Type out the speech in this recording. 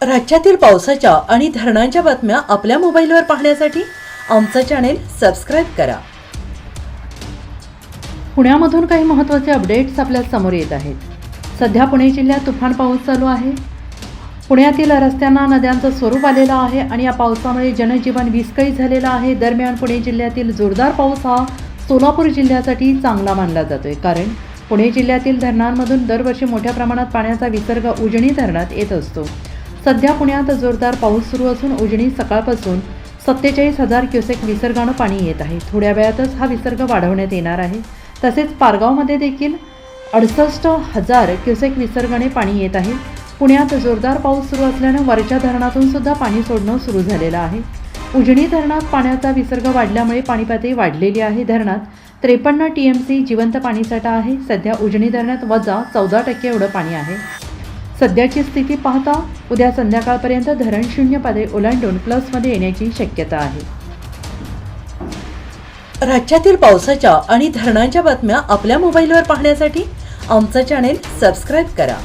राज्यातील पावसाच्या आणि धरणांच्या बातम्या आपल्या मोबाईलवर पाहण्यासाठी आमचं चॅनेल सबस्क्राईब करा. पुण्यामधून काही महत्त्वाचे अपडेट्स आपल्यासमोर येत आहेत. सध्या पुणे जिल्ह्यात तुफान पाऊस चालू आहे. पुण्यातील रस्त्यांना नद्यांचं स्वरूप आलेलं आहे आणि या पावसामुळे जनजीवन विस्कळीत झालेलं आहे. दरम्यान पुणे जिल्ह्यातील जोरदार पाऊस हा सोलापूर जिल्ह्यासाठी चांगला मानला जातोय. कारण पुणे जिल्ह्यातील धरणांमधून दरवर्षी मोठ्या प्रमाणात पाण्याचा विसर्ग उजनी धरणात येत असतो. सध्या पुण्यात जोरदार पाऊस सुरू असून उजनी सकाळपासून सत्तेचाळीस हजार क्युसेक विसर्गानं पाणी येत आहे. थोड्या वेळातच हा विसर्ग वाढवण्यात येणार आहे. तसेच पारगावमध्ये देखील अडसष्ट हजार क्युसेक विसर्गाने पाणी येत आहे. पुण्यात जोरदार पाऊस सुरू असल्यानं वरच्या धरणातून सुद्धा पाणी सोडणं सुरू झालेलं आहे. उजनी धरणात पाण्याचा विसर्ग वाढल्यामुळे पाणी पातळी वाढलेली आहे. धरणात त्रेपन्न टी एम सी जिवंत पाणीसाठा आहे. सध्या उजनी धरणात वजा चौदा टक्के एवढं पाणी आहे. सध्याची स्थिती पाहता उद्या संध्याकाळपर्यंत धरण शून्य पातळी ओलांडून प्लसमध्ये येण्याची शक्यता आहे. राज्यातील पावसाच्या आणि धरणांच्या बातम्या आपल्या मोबाईलवर पाहण्यासाठी आमचं चॅनेल सबस्क्राईब करा.